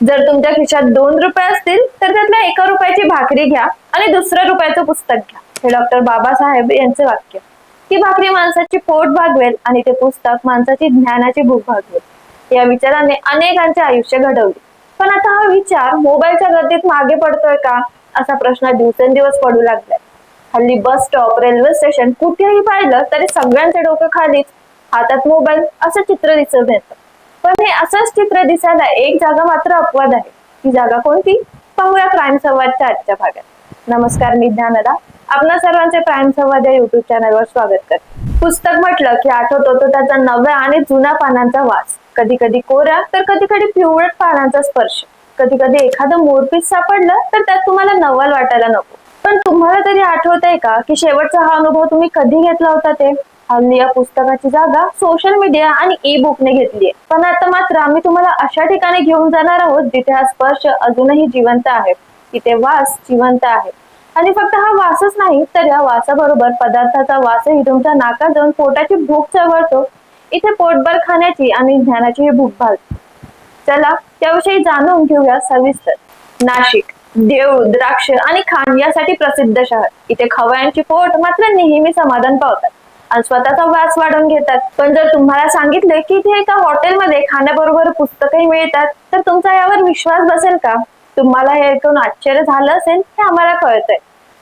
जर तुमच्या खिशात दोन रुपये असतील तर त्यातल्या एका रुपयाची भाकरी घ्या आणि दुसऱ्या रुपयाचं पुस्तक घ्या. हे डॉक्टर बाबासाहेब यांचे वाक्य. ती भाकरी माणसाची पोट भागवेल आणि ते पुस्तक माणसाची ज्ञानाची भूक भागवेल. या विचाराने अनेकांचे आयुष्य घडवले. पण आता हा विचार मोबाईलच्या गर्दीत मागे पडतोय का? असा प्रश्न दिवसेंदिवस पडू लागलाय. हल्ली बस स्टॉप रेल्वे स्टेशन कुठेही पाहिलं तरी सगळ्यांचे डोकं खालीच हातात मोबाईल असं चित्र दिसत येतं पण हे असंच चित्र दिसायला एक जागा मात्र अपवाद आहे. ती जागा कोणती? पाहूया क्राईम संवादच्या आजच्या भागात. नमस्कार मी ज्ञानदा. आपल्या सर्वांचे प्राईम संवाद या युट्यूब चॅनलवर स्वागत करते. पुस्तक म्हटलं की आठवतो तो त्याचा नव्या आणि जुन्या पानांचा वास. कधी कधी कोऱ्या तर कधी कधी पिवळट पानांचा स्पर्श. कधी कधी एखादं मोरपीस सापडलं तर त्यात तुम्हाला नवल वाटायला नको. पण तुम्हाला तरी आठवतंय का की शेवटचा हा अनुभव तुम्ही कधी घेतला होता ते? हल्ली या पुस्तकाची जागा सोशल मीडिया आणि ई बुकने घेतली आहे पण आता मात्र आम्ही तुम्हाला अशा ठिकाणी घेऊन जाणार आहोत जिथे हा स्पर्श अजूनही जिवंत आहे. तिथे वास जिवंत आहे. आणि फक्त हा वासच नाही तर या वासाबरोबर पदार्थाचा वासही तुमच्या नाका जाऊन पोटाची भूक चवळतो इथे पोटभर खाण्याची आणि ज्ञानाची ही भूक भालते चला त्याविषयी जाणून घेऊया सविस्तर. नाशिक देऊळ द्राक्ष आणि खाण यासाठी प्रसिद्ध शहर. इथे खवयांची पोट मात्र नेहमी समाधान पावतात. आणि स्वतःचा वास वाढवून घेतात. पण जर तुम्हाला सांगितले की इथे एका हॉटेलमध्ये खाण्याबरोबर पुस्तकही मिळतात तर तुमचा यावर विश्वास बसेल का? तुम्हाला हे ऐकून आश्चर्य झालं असेल हे आम्हाला कळतंय.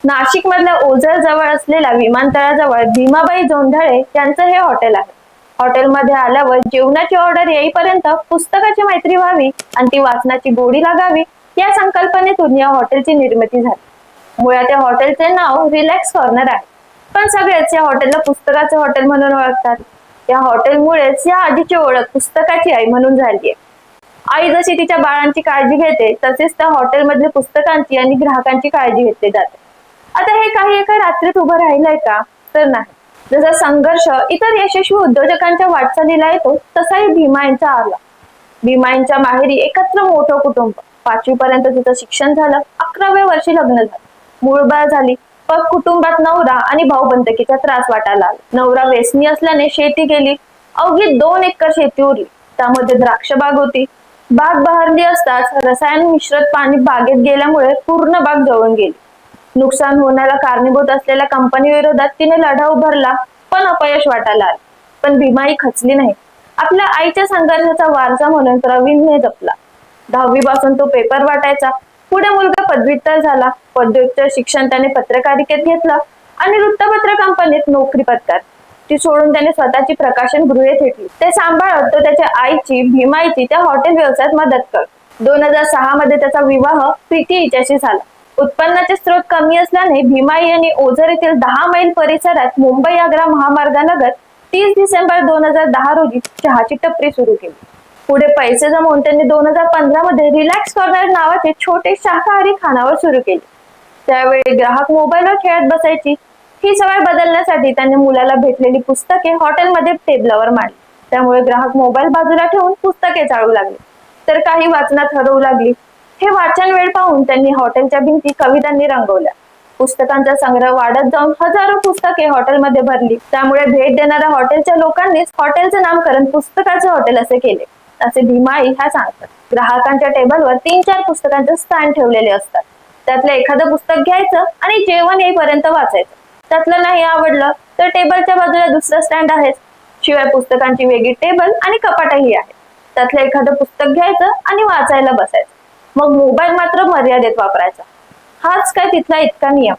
नाशिक मधल्या ओझर जवळ असलेल्या विमानतळाजवळ भीमाबाई जोंधळे यांचं हे हॉटेल आहे. हॉटेलमध्ये आल्यावर जेवणाची ऑर्डर येईपर्यंत पुस्तकाची मैत्री व्हावी आणि ती वाचनाची गोडी लागावी या संकल्पनेतून या हॉटेलची निर्मिती झाली. मुळात या हॉटेलचे नाव रिलॅक्स कॉर्नर आहे. पण सगळेच या हॉटेलला पुस्तकाचे हॉटेल म्हणून ओळखतात. या हॉटेलमुळेच या आधीची ओळख पुस्तकाची आई म्हणून झाली आहे आई जशी तिच्या बाळांची काळजी घेते तसेच त्या हॉटेलमधल्या पुस्तकांची आणि ग्राहकांची काळजी घेतली जाते. आता हे काही एका रात्रीत उभं राहिलंय का? तर नाही. जसा संघर्ष इतर यशस्वी उद्योजकांच्या वाटचालीला येतो तसाही भीमा यांचा आला. भीमा यांच्या माहेरी एकत्र मोठं कुटुंब. पाचवी पर्यंत तिचं शिक्षण झालं अकराव्या वर्षी लग्न झालं. मूळबाळ झाली पण कुटुंबात नवरा आणि भाऊबंदकीचा त्रास वाटायला नवरा व्यसनी असल्याने शेती केली. अवघी दोन एकर शेती उरली. त्यामध्ये द्राक्ष बाग होती. बाग बहरली असताच रसायन मिश्रित पाणी बागेत गेल्यामुळे पूर्ण बाग जळून गेली. नुकसान होण्याला कारणीभूत असलेल्या कंपनी विरोधात तिने लढा उभारला पण अपयश वाटायला आले. पण भीमाई खचली नाही. आपल्या आईच्या संघर्षाचा वारसा म्हणून प्रवीणने जपला. दहावी पासून तो पेपर वाटायचा. पुढे मुलगा पदव्युत्तर झाला पदव्युत्तर शिक्षण त्याने पत्रकारितेत घेतलं आणि वृत्तपत्र कंपनीत नोकरी पत्कार ती सोडून त्याने स्वतःची प्रकाशन गृहे घेतली ते सांभाळत तो त्याच्या आईची भीमाईची त्या हॉटेल व्यवसायात मदत कर दोन हजार सहा मध्ये त्याचा विवाह प्रीती हिच्याशी झाला. उत्पन्नाचे स्रोत कमी असल्याने भीमाई यांनी ओझर येथील दहा मैल परिसरात मुंबई आग्रा महामार्गानगर तीस डिसेंबर दोन हजार दहा रोजी चहाची टपरी सुरू केली. पुढे पैसे जमवून त्यांनी दोन हजार पंधरा मध्ये रिलॅक्स कॉर्नर नावाचे छोटे शाकाहारी खानावर सुरू केले. त्यावेळी ग्राहक मोबाईलवर खेळत बसायची. ही सवय बदलण्यासाठी त्यांनी मुलाला भेटलेली पुस्तके हॉटेलमध्ये टेबलावर मांडली. त्यामुळे ग्राहक मोबाईल बाजूला ठेवून पुस्तके चाळू लागले. तर काही वाचनात हरवू लागली. हे वाचन वेळ पाहून त्यांनी हॉटेलच्या भिंती कवितांनी रंगवल्या. पुस्तकांचा संग्रह वाढत जाऊन हजारो पुस्तके हॉटेलमध्ये भरली. त्यामुळे भेट देणाऱ्या हॉटेलच्या लोकांनीच हॉटेलचे नामकरण पुस्तकाचे हॉटेल असे केले. असे भीमाई ह्या सांगतात. ग्राहकांच्या टेबलवर तीन चार पुस्तकांचे स्टँड ठेवलेले असतात. त्यातलं एखादं पुस्तक घ्यायचं आणि जेवण येईपर्यंत वाचायचं. त्यातलं नाही आवडलं तर टेबलच्या बाजूला दुसरं स्टँड आहेच. शिवाय पुस्तकांची वेगळी टेबल आणि कपाटही आहे. त्यातलं एखादं पुस्तक घ्यायचं आणि वाचायला बसायचं. मग मोबाईल मात्र मर्यादेत वापरायचा. हाच काय तिथला इतका नियम?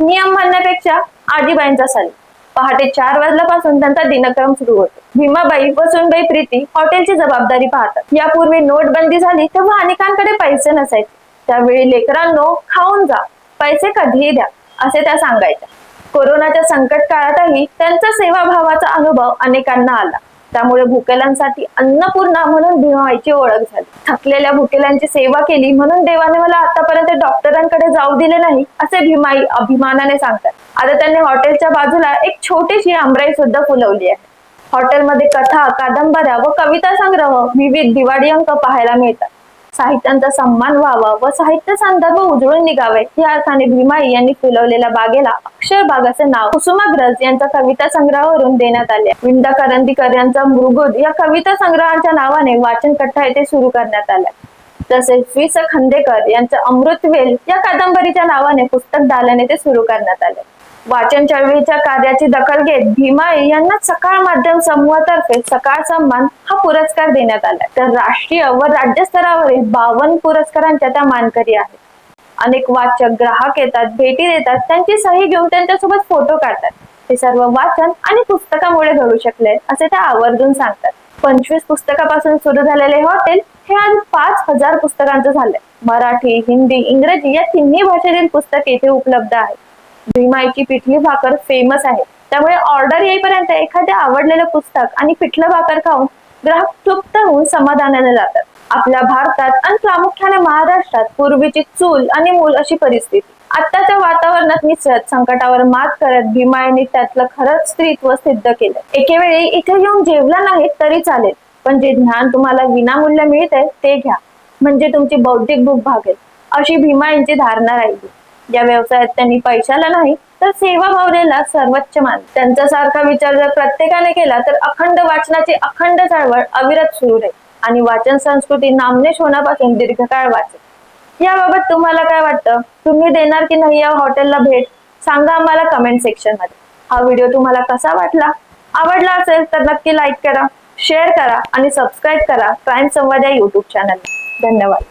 नियम म्हणण्यापेक्षा आजीबाईंचा सल्ला. पहाटे चार वाजल्यापासून त्यांचा दिनक्रम सुरू होतो. भीमाबाई व सुनबाई प्रीती हॉटेलची जबाबदारी पाहतात. यापूर्वी नोटबंदी झाली तेव्हा अनेकांकडे पैसे नसायचे. त्यावेळी लेकरांनो खाऊन जा. पैसे कधीही द्या असे त्या सांगायच्या. कोरोनाच्या संकट काळातही त्यांचा सेवाभावाचा अनुभव अनेकांना आला. त्यामुळे भुकेलांसाठी अन्नपूर्णा म्हणून भीमाईची ओळख झाली. थकलेल्या भुकेलांची सेवा केली म्हणून देवाने मला आतापर्यंत डॉक्टरांकडे जाऊ दिले नाही असे भीमाई अभिमानाने सांगतात. आता त्यांनी हॉटेलच्या बाजूला एक छोटीशी आंबराई सुद्धा फुलवली आहे. हॉटेलमध्ये कथा कादंबऱ्या व कविता संग्रह विविध दिवाळी अंक पाहायला मिळतात. साहित्यांचा सन्मान व्हावा व साहित्य संदर्भ उजळून निघावे या अर्थाने भीमाई यांनी फुलवलेल्या बागेला अक्षर बाग असे नाव कुसुमाग्रज यांच्या कविता संग्रहावरून देण्यात आले. विंदा करंदीकर यांचा मृगुद या कविता संग्रहाच्या नावाने वाचन कट्टा येथे सुरू करण्यात आल्या तसेच वि स. खांदेकर यांचं अमृतवेल या कादंबरीच्या नावाने पुस्तक दालने ते सुरू करण्यात आले. वाचन चळवळीच्या कार्याची दखल घेत भीमाई यांना सकाळ माध्यम समूहातर्फे सकाळ सन्मान हा पुरस्कार देण्यात आला. तर राष्ट्रीय व राज्य स्तरावरील बावन्न पुरस्कारांच्या त्या मानकरी आहेत. अनेक वाचक ग्राहक येतात भेटी देतात त्यांची सही घेऊन त्यांच्यासोबत फोटो काढतात. हे सर्व वाचन आणि पुस्तकामुळे घडू शकले असे त्या आवर्जून सांगतात. पंचवीस पुस्तकापासून सुरू झालेले हॉटेल हे आज पाच हजार पुस्तकांचं झालंय. मराठी हिंदी इंग्रजी या तिन्ही भाषेतील पुस्तक इथे उपलब्ध आहेत. भीमाईची पिठली भाकर फेमस आहे. त्यामुळे ऑर्डर येईपर्यंत एखाद्या आवडलेलं पुस्तक आणि पिठलं भाकर खाऊन ग्राहक तृप्त होऊन समाधानाने जातात. आपल्या भारतात आणि प्रामुख्याने महाराष्ट्रात पूर्वीची चूल आणि मूल अशी परिस्थिती. आत्ताच्या वातावरणात मिसळत संकटावर मात करत भीमाईने त्यातलं खरंच स्त्रीत्व सिद्ध केलं. एकेवेळी इथे येऊन जेवला नाही तरी चालेल. पण जे ज्ञान तुम्हाला विनामूल्य मिळते ते घ्या. म्हणजे तुमची बौद्धिक भूक भागेल. अशी भीमाईंची धारणा राहिली. या व्यवसायात त्यांनी पैशाला नाही तर सेवा भावनेला सर्वोच्च मान. त्यांच्यासारखा विचार जर प्रत्येकाने केला तर अखंड वाचनाची अखंड चळवळ अविरत सुरू राहील. आणि वाचन संस्कृती नामनेश होण्यापासून दीर्घकाळ वाचेल. याबाबत तुम्हाला काय वाटतं? तुम्ही देणार की नाही या हॉटेलला भेट? सांगा आम्हाला कमेंट सेक्शनमध्ये. हा व्हिडिओ तुम्हाला कसा वाटला? आवडला असेल तर नक्की लाईक करा शेअर करा आणि सबस्क्राईब करा. क्राईम संवाद या युट्यूब चॅनल धन्यवाद.